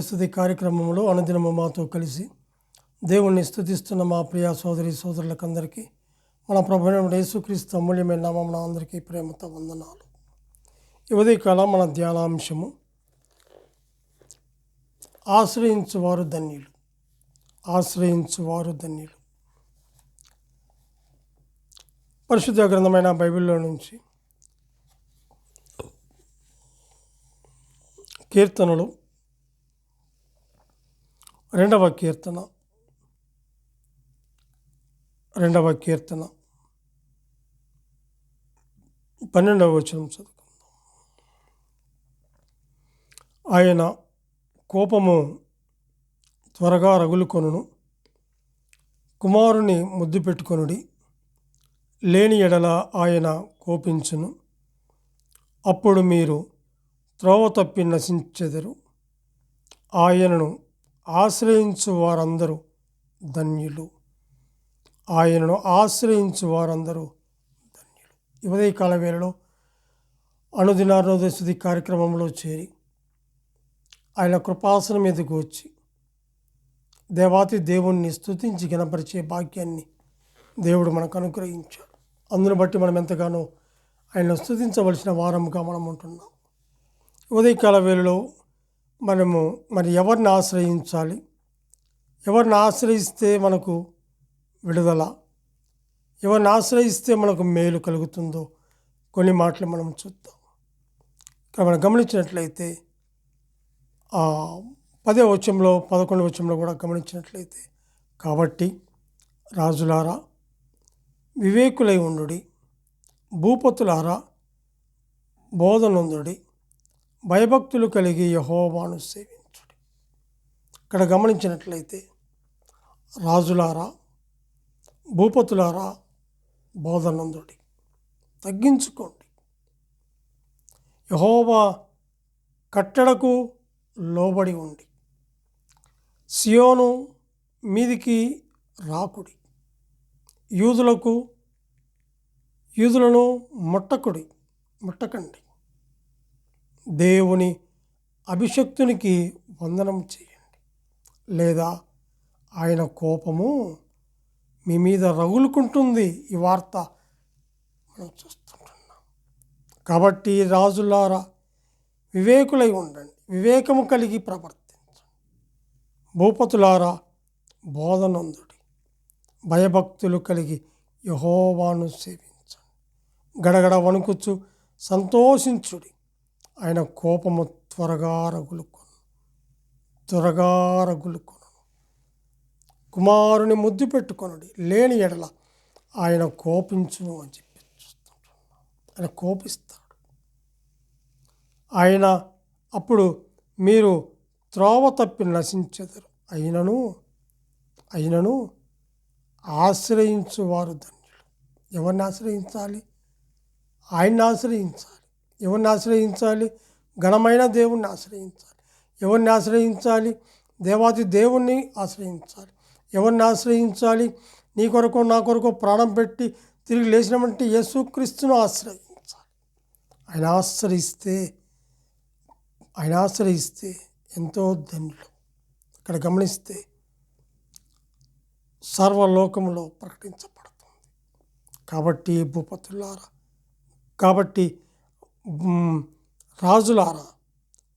స్థుతి కార్యక్రమంలో అనుదినము మాతో కలిసి దేవుణ్ణి స్థుతిస్తున్న మా ప్రియ సోదరి సోదరులకందరికీ మన ప్రభుత్వ యేసుక్రీస్తు అమూల్యమైన నామం అందరికీ ప్రేమతో వందనాలు. ఈ ఉదయకాలం మన ధ్యానాంశము ఆశ్రయించువారు ధన్యులు ఆశ్రయించువారు ధన్యులు. పరిశుద్ధ గ్రంథమైన బైబిల్లో నుంచి కీర్తనలు రెండవ కీర్తన. రెండవ కీర్తన. పన్నెండవ వచనం చదువుకుందాం. ఆయన కోపము త్వరగా రగులుకొనును. కుమారుని ముద్దు పెట్టుకొనుడి. లేని ఎడల ఆయన కోపించును. అప్పుడు మీరు త్రోవ తప్పి నశించెదరు. ఆయనను ఆశ్రయించు వారందరూ ధన్యులు. ఆయనను ఆశ్రయించు వారందరూ ధన్యులు. ఈ ఉదయకాల వేళలో అనుదినారోదశుద్ధి కార్యక్రమంలో చేరి ఆయన కృపాసనం మీదకు వచ్చి దేవాతి దేవుణ్ణి స్తుతించి గణపరిచే భాగ్యాన్ని దేవుడు మనకు అనుగ్రహించాడు. అందును బట్టి మనం ఎంతగానో ఆయన స్థుతించవలసిన వారముగా మనం ఉంటున్నాం. ఉదయకాల వేళలో మనము మరి ఎవరిని ఆశ్రయించాలి? ఎవరిని ఆశ్రయిస్తే మనకు విడుదల? ఎవరిని ఆశ్రయిస్తే మనకు మేలు కలుగుతుందో? కొన్ని మాటలు మనం చూద్దాం. ఇక్కడ మనం గమనించినట్లయితే పదే వచ్చంలో పదకొండు వచ్చంలో కూడా గమనించినట్లయితే కాబట్టి రాజులారా వివేకులై ఉండుడి భూపతులారా బోధనందుడి భయభక్తులు కలిగి యహోవాను సేవించుడి. ఇక్కడ గమనించినట్లయితే రాజులారా భూపతులారా బోధనందుడి. తగ్గించుకోండి. యహోవా కట్టడకు లోబడి ఉండి సియోను మీదికి రాకుడి యూదులకు యూదులను ముట్టకుడి ముట్టకండి. దేవుని అభిషక్తునికి వందనం చేయండి. లేదా ఆయన కోపము మీ మీద రగులుకుంటుంది ఈ వార్త మనం చూస్తుంటున్నాం. కాబట్టి రాజులారా వివేకులై ఉండండి. వివేకము కలిగి ప్రవర్తించండి. భూపతులారా బోధనందుడి. భయభక్తులు కలిగి యహోవాను సేవించండి. గడగడ వణుకుచు సంతోషించుడి. ఆయన కోపము త్వరగా రగులుకొను. త్వరగా రగులుకొను. కుమారుని ముద్దు పెట్టుకొనుడి. లేని ఎడల ఆయన కోపించును అని చెప్పి చూస్తుంటున్నాం ఆయన కోపిస్తాడు. ఆయన అప్పుడు మీరు త్రోవ తప్పి నశించెదరు. అయినను అయినను ఆశ్రయించువారు ధన్యులు. ఎవరిని ఆశ్రయించాలి? ఆయన్ని ఆశ్రయించాలి. ఎవరిని ఆశ్రయించాలి? ఘనమైన దేవుణ్ణి ఆశ్రయించాలి. ఎవరిని ఆశ్రయించాలి? దేవాది దేవుణ్ణి ఆశ్రయించాలి. ఎవరిని ఆశ్రయించాలి? నీ కొరకు నా కొరకు ప్రాణం పెట్టి తిరిగి లేచినటువంటి యేసుక్రీస్తును ఆశ్రయించాలి. ఆయన ఆశ్రయిస్తే ఆయన ఆశ్రయిస్తే ఎంతో ధనులు ఇక్కడ గమనిస్తే సర్వలోకంలో ప్రకటించబడుతుంది. కాబట్టి భూపతులారా కాబట్టి రాజులారా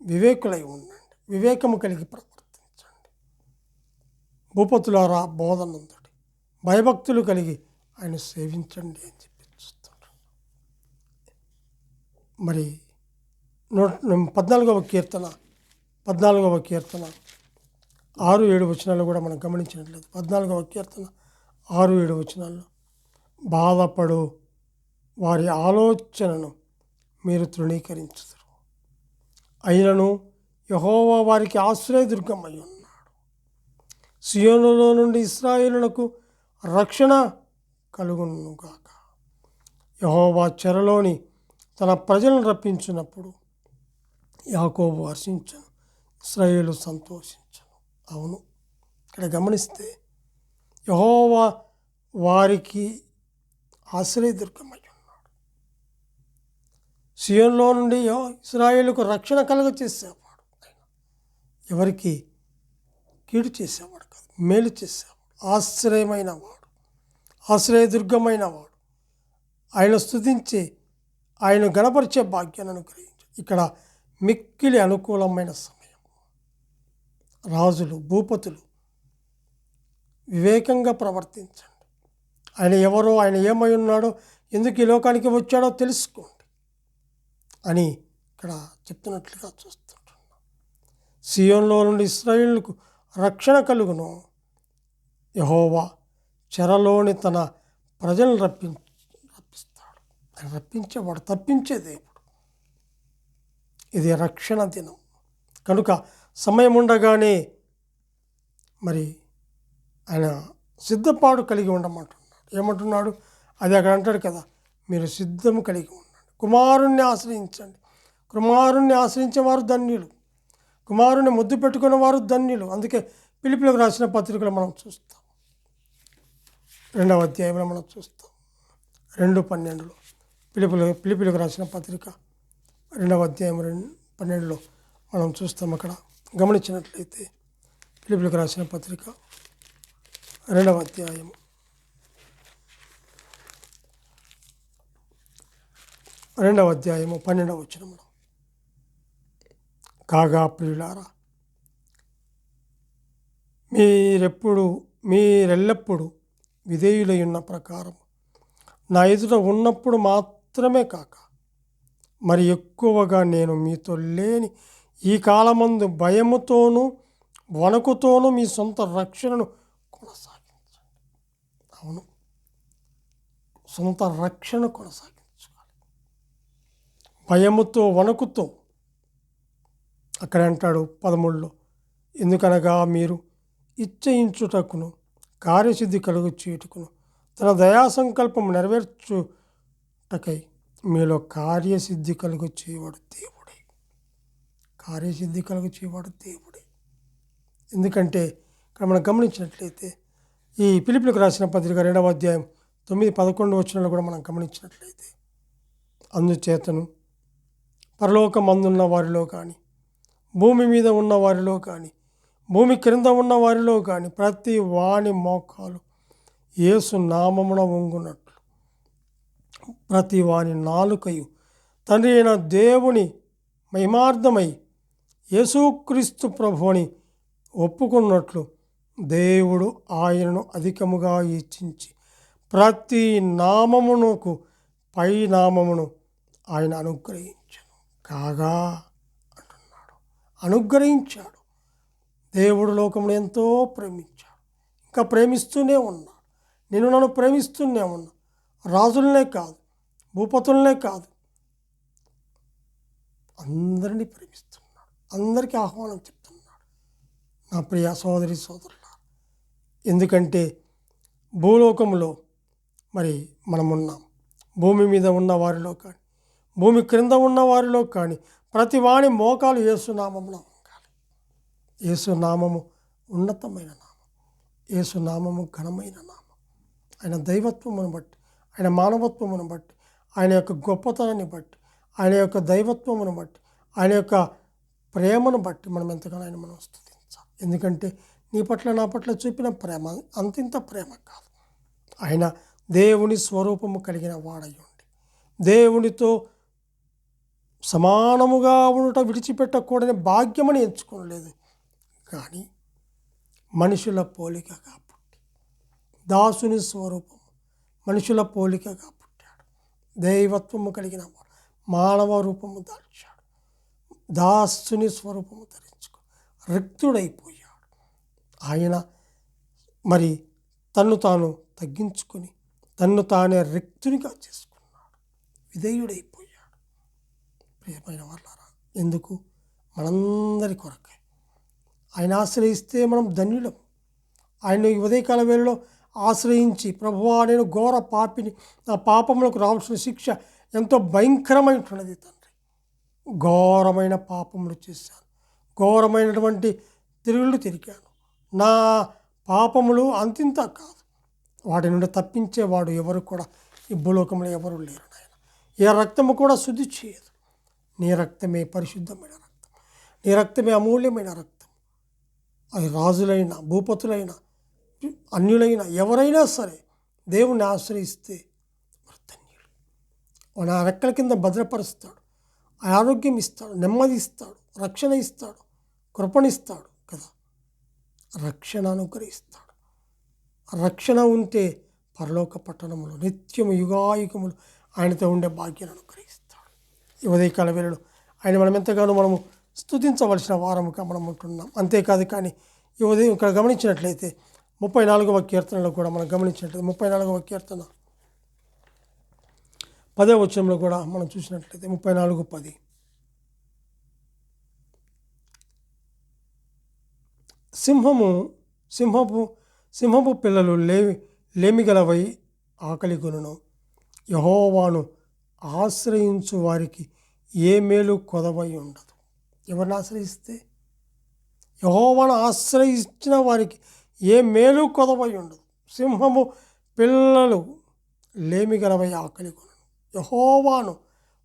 వివేకులై ఉండండి. వివేకము కలిగి ప్రవర్తించండి. భూపతులారా బోధనందుడి భయభక్తులు కలిగి ఆయన సేవించండి అని చెప్పి చూస్తుంటారు మరి నూట పద్నాలుగవ కీర్తన పద్నాలుగవ కీర్తన ఆరు ఏడు వచనాలు కూడా మనం గమనించినట్లేదు పద్నాలుగవ కీర్తన ఆరు ఏడు వచనాల్లో బాధపడు వారి ఆలోచనను మీరు తృణీకరించుతారు అయినను యహోవా వారికి ఆశ్రయదుర్గమై ఉన్నాడు. సియోనులో నుండి ఇస్రాయేలునకు రక్షణ కలుగునుగాక. యహోవా చెరలోని తన ప్రజలను రప్పించినప్పుడు యాకోబు హర్షించను ఇస్రాయేలు సంతోషించను. అవును ఇక్కడ గమనిస్తే యహోవా వారికి ఆశ్రయదుర్గమై సియోన్లో నుండి యెహో- ఇస్రాయేలుకు రక్షణ కలుగ చేసేవాడు. ఎవరికి? కీడు చేసేవాడు కాదు మేలు చేసేవాడు ఆశ్రయమైన వాడు ఆశ్రయదుర్గమైన వాడు ఆయన స్థుతించి ఆయన గణపరిచే భాగ్యాన్ని అనుగ్రహించు. ఇక్కడ మిక్కిలి అనుకూలమైన సమయం. రాజులు భూపతులు వివేకంగా ప్రవర్తించండి. ఆయన ఎవరో ఆయన ఏమై ఉన్నాడో ఎందుకు ఈ లోకానికి వచ్చాడో తెలుసుకోండి. అని ఇక్కడ చెప్తున్నట్లుగా చూస్తుంటున్నాం. సియోన్లో నుండి ఇస్రాయిల్కు రక్షణ కలుగును. యహోవా చెరలోని తన ప్రజలను రప్పి రప్పిస్తాడు. ఆయన రప్పించేవాడు తప్పించే దేవుడు. ఇది రక్షణ దినం. కనుక సమయం ఉండగానే మరి ఆయన సిద్ధపాడు కలిగి ఉండమంటున్నాడు. ఏమంటున్నాడు? అది అక్కడ అంటాడు కదా మీరు సిద్ధము కలిగి ఉండండి. కుమారుణ్ణి ఆశ్రయించండి. కుమారుణ్ణి ఆశ్రయించేవారు ధన్యులు. కుమారుని ముద్దు పెట్టుకున్న వారు ధన్యులు. అందుకే పిలుపులకు రాసిన పత్రికలు మనం చూస్తాం. రెండవ అధ్యాయంలో మనం చూస్తాం. రెండు పన్నెండులో పిలుపులు పిలుపులకు రాసిన పత్రిక రెండవ అధ్యాయం రెండు పన్నెండులో మనం చూస్తాం అక్కడ. గమనించినట్లయితే పిలుపులకు రాసిన పత్రిక రెండవ అధ్యాయం రెండవ అధ్యాయము పన్నెండవ వచనంలో కాగా ప్రియులారా మీరెప్పుడు మీరెల్లప్పుడు విధేయులై ఉన్న ప్రకారం నా ఎదుట ఉన్నప్పుడు మాత్రమే కాక మరి ఎక్కువగా నేను మీతో లేని ఈ కాలమందు భయముతోనూ వణకుతోనూ మీ సొంత రక్షణను కొనసాగించండి. అవును సొంత రక్షణ కొనసాగించాలి భయముతో వణకుతో అక్కడ అంటాడు పదమూడులో ఎందుకనగా మీరు ఇచ్చయించుటకును కార్యసిద్ధి కలుగు చేయుటకును తన దయా సంకల్పం నెరవేర్చుటకై మీలో కార్యసిద్ధి కలుగు చేయవాడు దేవుడే. కార్యసిద్ధి కలుగు చేయవాడు దేవుడే. ఎందుకంటే ఇక్కడ మనం గమనించినట్లయితే ఈ పిలుపులకు రాసిన పత్రిక రెండవ అధ్యాయం తొమ్మిది పదకొండు వచ్చినట్లు కూడా మనం గమనించినట్లయితే అందుచేతను పరలోకమందున్న వారిలో కానీ భూమి మీద ఉన్న వారిలో కానీ భూమి క్రింద ఉన్న వారిలో కానీ ప్రతి వాణి మోకాలు యేసు నామమున వంగునట్లు. ప్రతి వాని నాలుకయు తండ్రి అయిన దేవుని మహిమార్థమై యేసుక్రీస్తు ప్రభుని ఒప్పుకున్నట్లు దేవుడు ఆయనను అధికముగా ఇచ్చించి ప్రతి నామమునకు పై నామమును ఆయన అనుగ్రహించు కాగా అంటున్నాడు. అనుగ్రహించాడు. దేవుడు లోకమును ఎంతో ప్రేమించాడు. ఇంకా ప్రేమిస్తూనే ఉన్నాడు. నేను నన్ను ప్రేమిస్తూనే ఉన్నా రాజులనే కాదు భూపతులనే కాదు. అందరినీ ప్రేమిస్తున్నాడు. అందరికీ ఆహ్వానం చెప్తున్నాడు. నా ప్రియ సోదరి సోదరుల ఎందుకంటే భూలోకంలో మరి మనమున్నాం. భూమి మీద ఉన్న వారిలో కానీ భూమి క్రింద ఉన్న వారిలో కానీ ప్రతి వాణి మోకాలు ఏసునామంలో ఉండాలి. ఏసునామము ఉన్నతమైన నామం. ఏసునామము ఘనమైన నామం. ఆయన దైవత్వమును బట్టి ఆయన మానవత్వమును బట్టి ఆయన యొక్క గొప్పతనాన్ని బట్టి ఆయన యొక్క దైవత్వమును బట్టి ఆయన యొక్క ప్రేమను బట్టి మనం ఎంతగానో ఆయన మనం స్థుతించాలి ఎందుకంటే నీ పట్ల నా పట్ల చూపిన ప్రేమ అంతింత ప్రేమ కాదు. ఆయన దేవుని స్వరూపము కలిగిన వాడై ఉండి దేవునితో సమానముగా ఉండటం విడిచిపెట్టకూడని భాగ్యమని ఎంచుకోలేదు కానీ మనుషుల పోలికగా పుట్టి దాసుని స్వరూపం మనుషుల పోలికగా పుట్టాడు. దైవత్వము కలిగిన మానవ రూపము దాల్చాడు. దాసుని స్వరూపము ధరించుకో రిక్తుడైపోయాడు. ఆయన మరి తన్ను తాను తగ్గించుకొని తన్ను తానే రిక్తునిగా చేసుకున్నాడు. విధేయుడైపోయాడు. ప్రియమైన వాళ్ళారా ఎందుకు? మనందరి కొరకై. ఆయన ఆశ్రయిస్తే మనం ధన్యులం. ఆయన ఈ ఉదయకాల వేళలో ఆశ్రయించి ప్రభువా నేను ఘోర పాపిని నా పాపములకు రావాల్సిన శిక్ష ఎంతో భయంకరమైనటువంటిది తండ్రి. ఘోరమైన పాపములు చేశాను. ఘోరమైనటువంటి తిరుగుళ్ళు తిరిగాను. నా పాపములు అంతింత కాదు. వాటి నుండి తప్పించేవాడు ఎవరు కూడా? ఈ భూలోకంలో ఎవరు లేరు నాయన. ఏ రక్తము కూడా శుద్ధి చేయదు. నీ రక్తమే పరిశుద్ధమైన రక్తం. నీ రక్తమే అమూల్యమైన రక్తం. అది రాజులైన భూపతులైన అన్యులైన ఎవరైనా సరే దేవుణ్ణి ఆశ్రయిస్తే వారు వాడు ఆ రెక్కల కింద భద్రపరుస్తాడు. ఆరోగ్యం ఇస్తాడు నెమ్మది ఇస్తాడు రక్షణ ఇస్తాడు కృపణిస్తాడు కదా. రక్షణ అనుగ్రహిస్తాడు. రక్షణ ఉంటే పరలోక పట్టణములు నిత్యము యుగాయుగములు ఆయనతో ఉండే భాగ్యాన్ని అనుగ్రహిస్తాడు. ఈ ఉదయకాల వేళలో. ఆయన మనం ఎంతగానో మనము స్తుతించవలసిన వారముగా మనం ఉంటున్నాం. అంతేకాదు కానీ ఈ ఉదయం ఇక్కడ గమనించినట్లయితే ముప్పై నాలుగవ కీర్తనలో కూడా మనం గమనించినట్లయితే ముప్పై నాలుగవ కీర్తన పదే వచ్చంలో కూడా మనం చూసినట్లయితే ముప్పై నాలుగు పది. సింహము సింహపు సింహపు పిల్లలు లేమి లేమిగలవై ఆకలి కొనును యహోవాను ఆశ్రయించు వారికి ఏ మేలు కొదవై ఉండదు. ఎవరిని ఆశ్రయిస్తే? యహోవాను ఆశ్రయించిన వారికి ఏ మేలు కొదవై ఉండదు. సింహము పిల్లలు లేమిగలవై ఆకలి కొను యహోవాను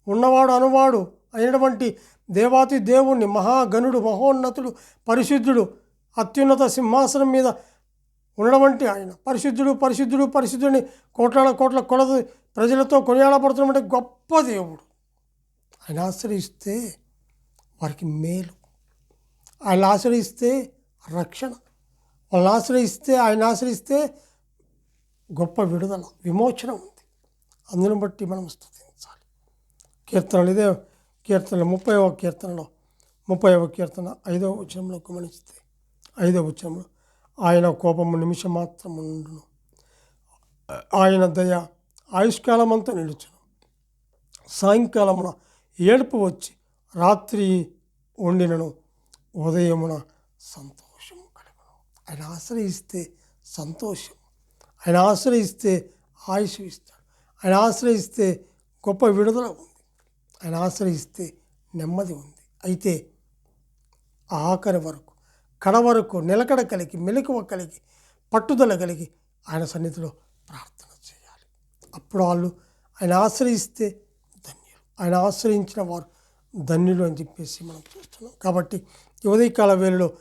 ఉన్నవాడు అనువాడు అయినటువంటి దేవాతి దేవుణ్ణి మహాగణుడు మహోన్నతుడు పరిశుద్ధుడు అత్యున్నత సింహాసనం మీద ఉన్నటువంటి ఆయన. పరిశుద్ధుడు పరిశుద్ధుడు పరిశుద్ధుడిని కోట్ల కోట్ల కొలదు ప్రజలతో కొనియాడబడుతున్నటువంటి గొప్ప దేవుడు. ఆయన ఆశ్రయిస్తే వారికి మేలు. ఆయన ఆశ్రయిస్తే రక్షణ. వాళ్ళని ఆశ్రయిస్తే ఆయన ఆశ్రయిస్తే గొప్ప విడుదల విమోచన ఉంది. అందును బట్టి మనం స్థుతించాలి కీర్తనలు ఇదే కీర్తన ముప్పైవ కీర్తనలో ముప్పైవ కీర్తన ఐదవ వచనంలో గమనిస్తే ఐదవ వచనంలో ఆయన కోపము నిమిషం మాత్రం ఉండును ఆయన దయ ఆయుష్కాలమంతా నిలుచును. సాయంకాలమున ఏడుపు వచ్చి రాత్రి వండినను ఉదయమున సంతోషం కలుగును. ఆయన ఆశ్రయిస్తే సంతోషం. ఆయన ఆశ్రయిస్తే ఆయుష్ ఇస్తాడు. ఆయన ఆశ్రయిస్తే గొప్ప విడుదల ఉంది. ఆయన ఆశ్రయిస్తే నెమ్మది ఉంది. అయితే ఆఖరి వరకు కడవరకు నిలకడ కలిగి మెలకువ కలిగి పట్టుదల కలిగి ఆయన సన్నిధిలో ప్రార్థన చేయాలి. అప్పుడు వాళ్ళు ఆయన ఆశ్రయిస్తే ధన్యులు. ఆయన ఆశ్రయించిన వారు ధన్యులు అని చెప్పేసి మనం చూస్తున్నాం. కాబట్టి ఉదయకాల వేళలో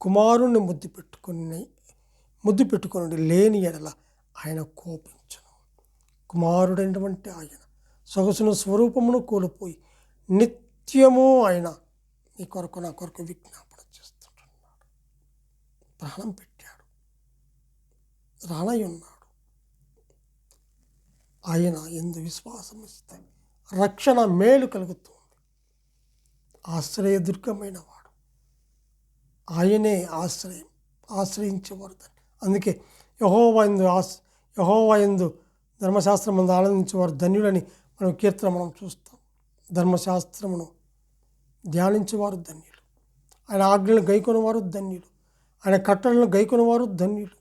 కుమారుణ్ణి ముద్దు పెట్టుకుని ముద్దు పెట్టుకుని లేని ఎడల ఆయన కోపించను. కుమారుడైనటువంటి ఆయన సొగసును స్వరూపమును కోల్పోయి నిత్యము ఆయన నీ కొరకు నా కొరకు విజ్ఞానం ప్రాణం పెట్టాడు. రానై ఉన్నాడు ఆయన ఎందు విశ్వాసం ఇస్తే రక్షణ మేలు కలుగుతుంది. ఆశ్రయదుర్గమైన వాడు. ఆయనే ఆశ్రయం ఆశ్రయించేవారు అందుకే యహోవాయందు ఆశ యహోవాయందు ధర్మశాస్త్రం ముందు ఆనందించేవారు ధన్యులని మనం కీర్తన మనం చూస్తాం. ధర్మశాస్త్రమును ధ్యానించేవారు ధన్యులు. ఆయన ఆజ్ఞలు గైకొనేవారు ధన్యులు. ఆయన కట్టడలను గైకొనేవారు ధన్యులు.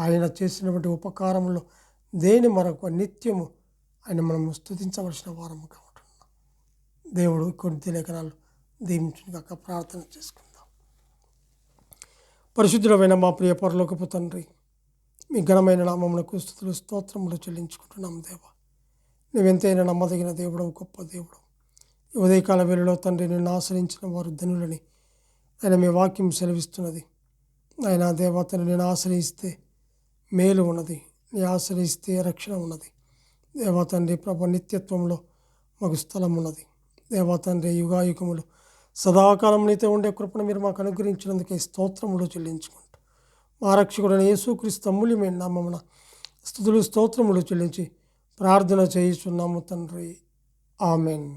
ఆయన చేసినటువంటి ఉపకారంలో దేని మరొక నిత్యము ఆయన మనం స్తుతించవలసిన వారముగా ఉంటున్నాం. దేవుడు కొన్ని లేఖనాలు దీవించుగాక ప్రార్థన చేసుకుందాం. పరిశుద్ధమైన మా ప్రియ పరలోకపు తండ్రి మీ ఘనమైన నామములకు స్థుతులు స్తోత్రములు చెల్లించుకుంటున్నాం దేవ. నువ్వెంతైనా నమ్మదగిన దేవుడు గొప్ప దేవుడు ఈ ఉదయకాల వేళలో తండ్రి ఆశ్రయించిన వారు ధనులని ఆయన మీ వాక్యం సెలవిస్తున్నది. ఆయన దేవతను నేను ఆశ్రయిస్తే మేలు ఉన్నది. నీ ఆశ్రయిస్తే రక్షణ ఉన్నది. దేవతండ్రి ప్రభ నిత్యత్వంలో మాకు స్థలం ఉన్నది. దేవా తండ్రి యుగాయుగములు సదాకాలం నీతో ఉండే కృపను మీరు మాకు అనుగ్రహించినందుకే స్తోత్రములు చెల్లించుకుంటూ. మా రక్షకుడైన యేసుక్రీస్తు అమూల్యమైన నామమున స్థుతులు స్తోత్రములు చెల్లించి ప్రార్థన చేయిస్తున్నాము తండ్రి. ఆమెన్.